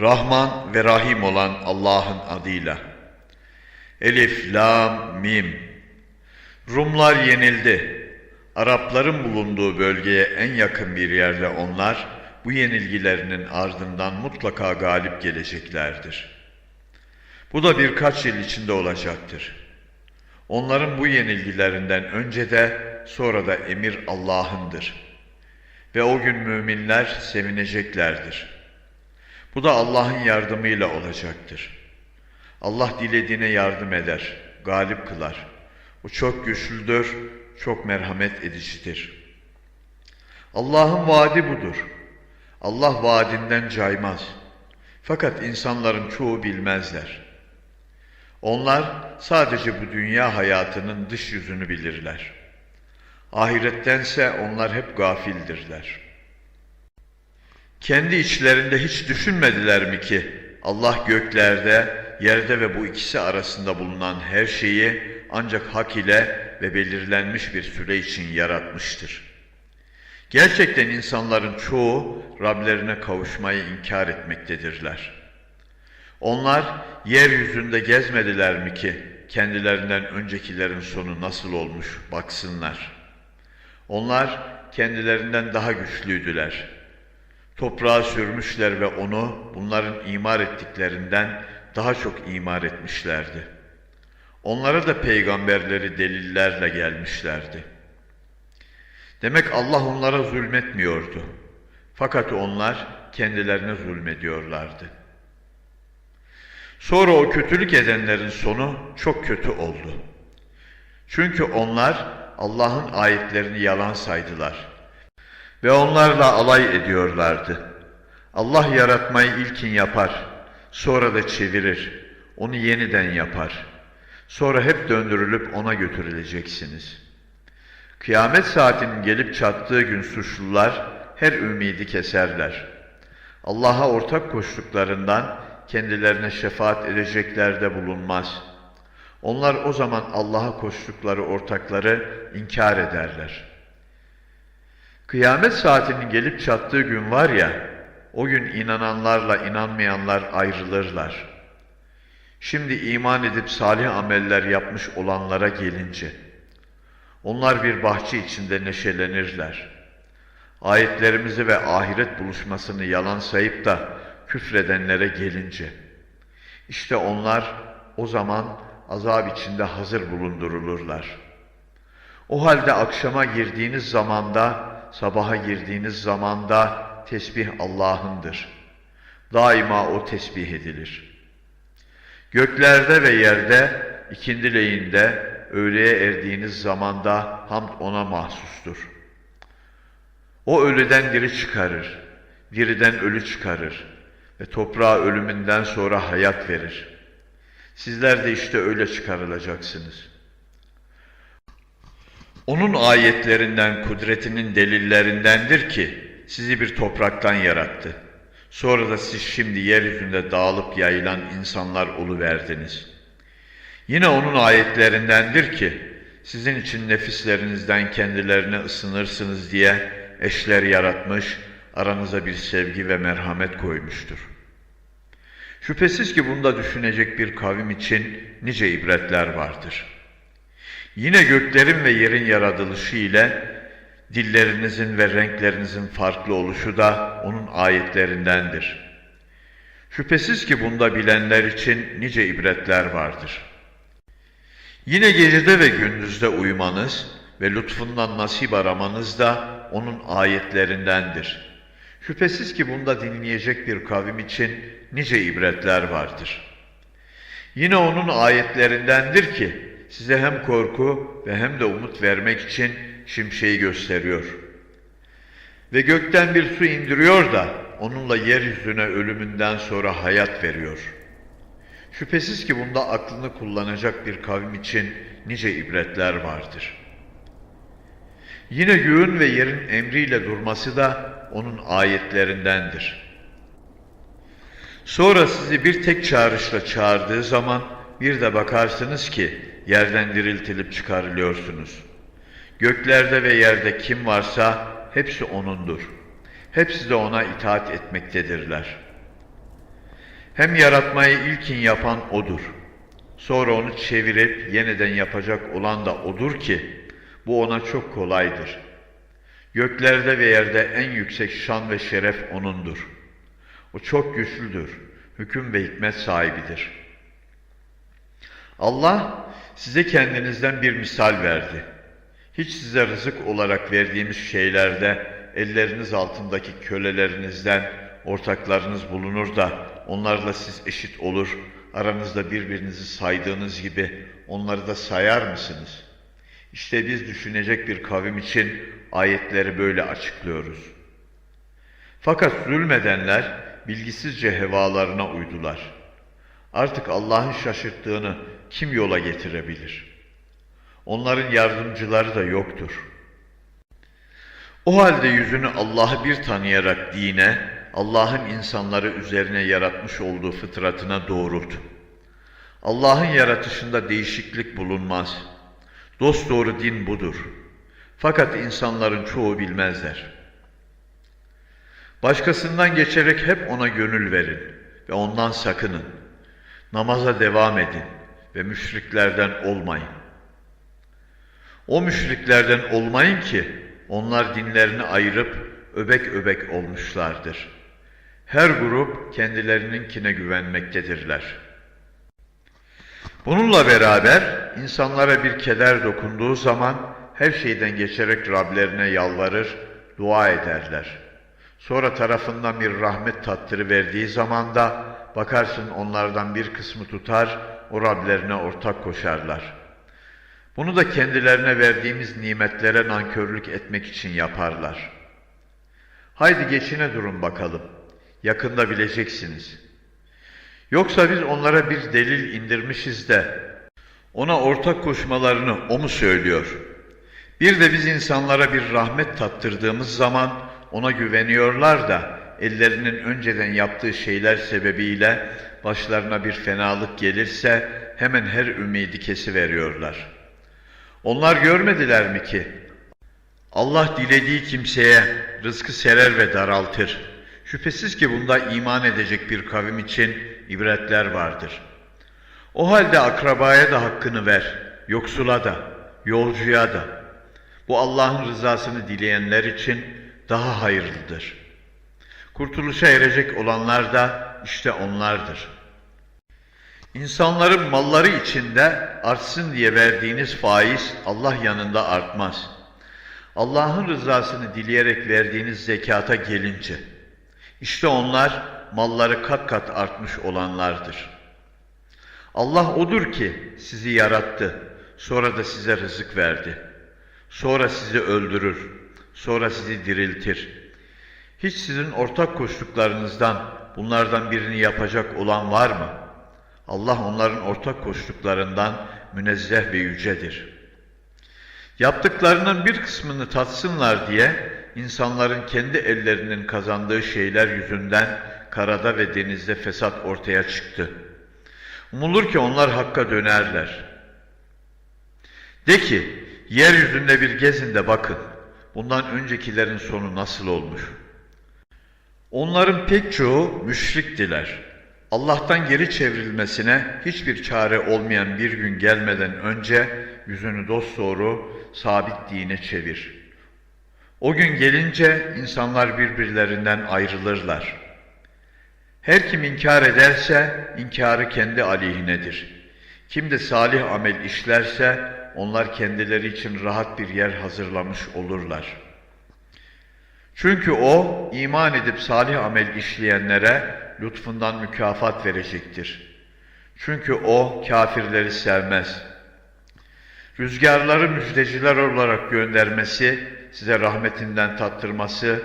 Rahman ve Rahim olan Allah'ın adıyla. Elif, Lam, Mim. Rumlar yenildi. Arapların bulunduğu bölgeye en yakın bir yerde onlar, bu yenilgilerinin ardından mutlaka galip geleceklerdir. Bu da birkaç yıl içinde olacaktır. Onların bu yenilgilerinden önce de sonra da emir Allah'ındır. Ve o gün müminler sevineceklerdir. Bu da Allah'ın yardımıyla olacaktır. Allah dilediğine yardım eder, galip kılar. O çok güçlüdür, çok merhamet edicidir. Allah'ın vaadi budur. Allah vaadinden caymaz. Fakat insanların çoğu bilmezler. Onlar sadece bu dünya hayatının dış yüzünü bilirler. Ahirettense onlar hep gafildirler. Kendi içlerinde hiç düşünmediler mi ki Allah göklerde, yerde ve bu ikisi arasında bulunan her şeyi ancak hak ile ve belirlenmiş bir süre için yaratmıştır. Gerçekten insanların çoğu Rablerine kavuşmayı inkar etmektedirler. Onlar yeryüzünde gezmediler mi ki kendilerinden öncekilerin sonu nasıl olmuş baksınlar. Onlar kendilerinden daha güçlüydüler. Toprağa sürmüşler ve onu bunların imar ettiklerinden daha çok imar etmişlerdi. Onlara da peygamberleri delillerle gelmişlerdi. Demek Allah onlara zulmetmiyordu. Fakat onlar kendilerine zulmediyorlardı. Sonra o kötülük edenlerin sonu çok kötü oldu. Çünkü onlar Allah'ın ayetlerini yalan saydılar ve onlarla alay ediyorlardı. Allah yaratmayı ilkin yapar, sonra da çevirir, onu yeniden yapar. Sonra hep döndürülüp ona götürüleceksiniz. Kıyamet saatinin gelip çattığı gün suçlular her ümidi keserler. Allah'a ortak koştuklarından kendilerine şefaat edecekler de bulunmaz. Onlar o zaman Allah'a koştukları ortakları inkar ederler. Kıyamet saatinin gelip çattığı gün var ya, o gün inananlarla inanmayanlar ayrılırlar. Şimdi iman edip salih ameller yapmış olanlara gelince, onlar bir bahçe içinde neşelenirler. Ayetlerimizi ve ahiret buluşmasını yalan sayıp da küfredenlere gelince, işte onlar o zaman azap içinde hazır bulundurulurlar. O halde akşama girdiğiniz zamanda, sabaha girdiğiniz zamanda tesbih Allah'ındır. Daima o tesbih edilir. Göklerde ve yerde, ikindileyinde, öğleye erdiğiniz zamanda hamd ona mahsustur. O ölüden diri çıkarır, diriden ölü çıkarır ve toprağa ölümünden sonra hayat verir. Sizler de işte öyle çıkarılacaksınız. Onun ayetlerinden, kudretinin delillerindendir ki sizi bir topraktan yarattı. Sonra da siz şimdi yeryüzünde dağılıp yayılan insanlar oluverdiniz. Yine onun ayetlerindendir ki sizin için nefislerinizden kendilerine ısınırsınız diye eşler yaratmış, aranıza bir sevgi ve merhamet koymuştur. Şüphesiz ki bunda düşünecek bir kavim için nice ibretler vardır. Yine göklerin ve yerin yaratılışı ile dillerinizin ve renklerinizin farklı oluşu da onun ayetlerindendir. Şüphesiz ki bunda bilenler için nice ibretler vardır. Yine gecede ve gündüzde uyumanız ve lütfundan nasip aramanız da onun ayetlerindendir. Şüphesiz ki bunda dinleyecek bir kavim için nice ibretler vardır. Yine onun ayetlerindendir ki size hem korku ve hem de umut vermek için şimşeği gösteriyor. Ve gökten bir su indiriyor da onunla yeryüzüne ölümünden sonra hayat veriyor. Şüphesiz ki bunda aklını kullanacak bir kavim için nice ibretler vardır. Yine göğün ve yerin emriyle durması da onun ayetlerindendir. Sonra sizi bir tek çağrışla çağırdığı zaman bir de bakarsınız ki yerden diriltilip çıkarılıyorsunuz. Göklerde ve yerde kim varsa hepsi O'nundur. Hepsi de O'na itaat etmektedirler. Hem yaratmayı ilkin yapan O'dur. Sonra onu çevirip yeniden yapacak olan da O'dur ki, bu O'na çok kolaydır. Göklerde ve yerde en yüksek şan ve şeref O'nundur. O çok güçlüdür, hüküm ve hikmet sahibidir. Allah size kendinizden bir misal verdi. Hiç size rızık olarak verdiğimiz şeylerde elleriniz altındaki kölelerinizden ortaklarınız bulunur da onlarla siz eşit olur, aranızda birbirinizi saydığınız gibi onları da sayar mısınız? İşte biz düşünecek bir kavim için ayetleri böyle açıklıyoruz. Fakat zulmedenler bilgisizce hevalarına uydular. Artık Allah'ın şaşırttığını kim yola getirebilir? Onların yardımcıları da yoktur. O halde yüzünü Allah'ı bir tanıyarak dine, Allah'ın insanları üzerine yaratmış olduğu fıtratına doğrult. Allah'ın yaratışında değişiklik bulunmaz. Dosdoğru din budur. Fakat insanların çoğu bilmezler. Başkasından geçerek hep ona gönül verin ve ondan sakının. Namaza devam edin ve müşriklerden olmayın. O müşriklerden olmayın ki onlar dinlerini ayırıp öbek öbek olmuşlardır. Her grup kendilerininkine güvenmektedirler. Bununla beraber insanlara bir keder dokunduğu zaman her şeyden geçerek Rablerine yalvarır, dua ederler. Sonra tarafından bir rahmet tattırı verdiği zaman da bakarsın onlardan bir kısmı tutar, o Rablerine ortak koşarlar. Bunu da kendilerine verdiğimiz nimetlere nankörlük etmek için yaparlar. Haydi geçine durun bakalım. Yakında bileceksiniz. Yoksa biz onlara bir delil indirmişiz de ona ortak koşmalarını o mu söylüyor? Bir de biz insanlara bir rahmet tattırdığımız zaman ona güveniyorlar da ellerinin önceden yaptığı şeyler sebebiyle başlarına bir fenalık gelirse hemen her ümidi kesiveriyorlar. Onlar görmediler mi ki Allah dilediği kimseye rızkı serer ve daraltır. Şüphesiz ki bunda iman edecek bir kavim için ibretler vardır. O halde akrabaya da hakkını ver, yoksula da, yolcuya da. Bu Allah'ın rızasını dileyenler için daha hayırlıdır. Kurtuluşa erecek olanlar da işte onlardır. İnsanların malları içinde artsın diye verdiğiniz faiz Allah yanında artmaz. Allah'ın rızasını dileyerek verdiğiniz zekata gelince, işte onlar malları kat kat artmış olanlardır. Allah odur ki sizi yarattı, sonra da size rızık verdi. Sonra sizi öldürür, sonra sizi diriltir. Hiç sizin ortak koştuklarınızdan bunlardan birini yapacak olan var mı? Allah onların ortak koştuklarından münezzeh ve yücedir. Yaptıklarının bir kısmını tatsınlar diye insanların kendi ellerinin kazandığı şeyler yüzünden karada ve denizde fesat ortaya çıktı. Umulur ki onlar hakka dönerler. De ki, yeryüzünde bir gezin de bakın, bundan öncekilerin sonu nasıl olmuş? Onların pek çoğu müşriktiler. Allah'tan geri çevrilmesine hiçbir çare olmayan bir gün gelmeden önce yüzünü dosdoğru sabit dine çevir. O gün gelince insanlar birbirlerinden ayrılırlar. Her kim inkar ederse inkarı kendi aleyhinedir. Kim de salih amel işlerse onlar kendileri için rahat bir yer hazırlamış olurlar. Çünkü o iman edip salih amel işleyenlere lütfundan mükafat verecektir. Çünkü o kafirleri sevmez. Rüzgarları müjdeciler olarak göndermesi, size rahmetinden tattırması,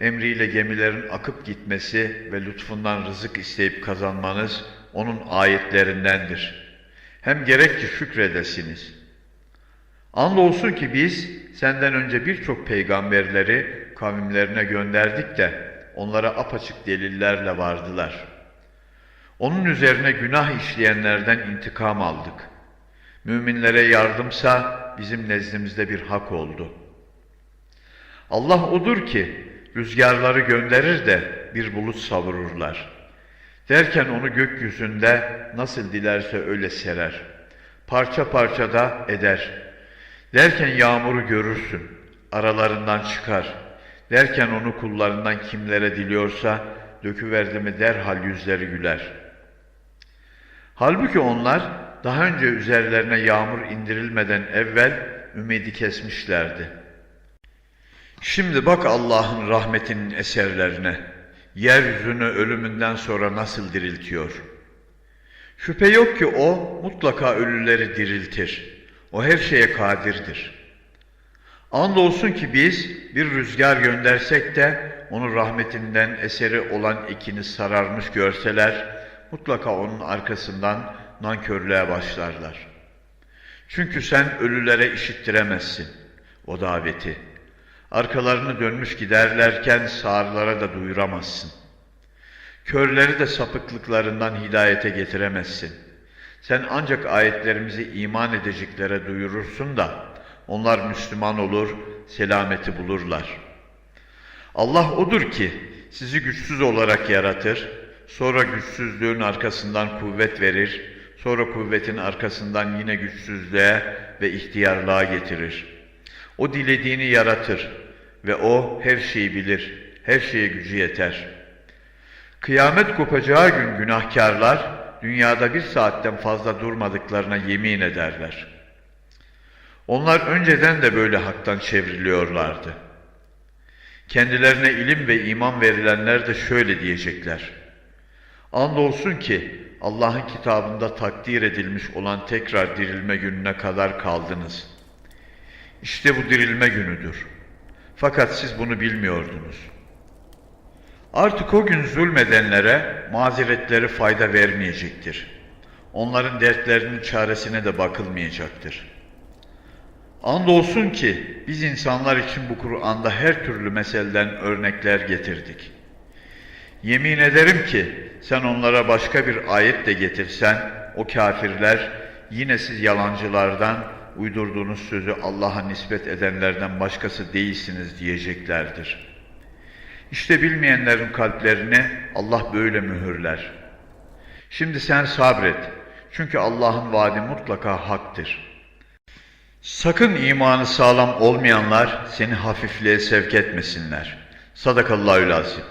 emriyle gemilerin akıp gitmesi ve lütfundan rızık isteyip kazanmanız onun ayetlerindendir. Hem gerek ki şükredesiniz. Andolsun ki biz senden önce birçok peygamberleri kavimlerine gönderdik de onlara apaçık delillerle vardılar. Onun üzerine günah işleyenlerden intikam aldık. Müminlere yardımsa bizim nezdimizde bir hak oldu. Allah odur ki rüzgarları gönderir de bir bulut savururlar. Derken onu gökyüzünde nasıl dilerse öyle serer. Parça parça da eder. Derken yağmuru görürsün, aralarından çıkar. Derken onu kullarından kimlere diliyorsa döküverdi mi derhal yüzleri güler. Halbuki onlar daha önce üzerlerine yağmur indirilmeden evvel ümidi kesmişlerdi. Şimdi bak Allah'ın rahmetinin eserlerine. Yeryüzünü ölümünden sonra nasıl diriltiyor. Şüphe yok ki o mutlaka ölüleri diriltir. O her şeye kadirdir. Andolsun ki biz bir rüzgar göndersek de onu rahmetinden eseri olan ikini sararmış görseler, mutlaka onun arkasından nankörlüğe başlarlar. Çünkü sen ölülere işittiremezsin o daveti. Arkalarını dönmüş giderlerken sağırlara da duyuramazsın. Körleri de sapıklıklarından hidayete getiremezsin. Sen ancak ayetlerimizi iman edeceklere duyurursun da onlar Müslüman olur, selameti bulurlar. Allah odur ki sizi güçsüz olarak yaratır, sonra güçsüzlüğün arkasından kuvvet verir, sonra kuvvetin arkasından yine güçsüzlüğe ve ihtiyarlığa getirir. O dilediğini yaratır ve o her şeyi bilir, her şeye gücü yeter. Kıyamet kopacağı gün günahkarlar dünyada bir saatten fazla durmadıklarına yemin ederler. Onlar önceden de böyle haktan çevriliyorlardı. Kendilerine ilim ve iman verilenler de şöyle diyecekler. Andolsun ki Allah'ın kitabında takdir edilmiş olan tekrar dirilme gününe kadar kaldınız. İşte bu dirilme günüdür. Fakat siz bunu bilmiyordunuz. Artık o gün zulmedenlere mazeretleri fayda vermeyecektir. Onların dertlerinin çaresine de bakılmayacaktır. Andolsun ki biz insanlar için bu Kur'an'da her türlü meseleden örnekler getirdik. Yemin ederim ki sen onlara başka bir ayet de getirsen o kafirler yine siz yalancılardan uydurduğunuz sözü Allah'a nispet edenlerden başkası değilsiniz diyeceklerdir. İşte bilmeyenlerin kalplerini Allah böyle mühürler. Şimdi sen sabret. Çünkü Allah'ın vaadi mutlaka haktır. Sakın imanı sağlam olmayanlar seni hafifliğe sevk etmesinler. Sadakallahü lazim.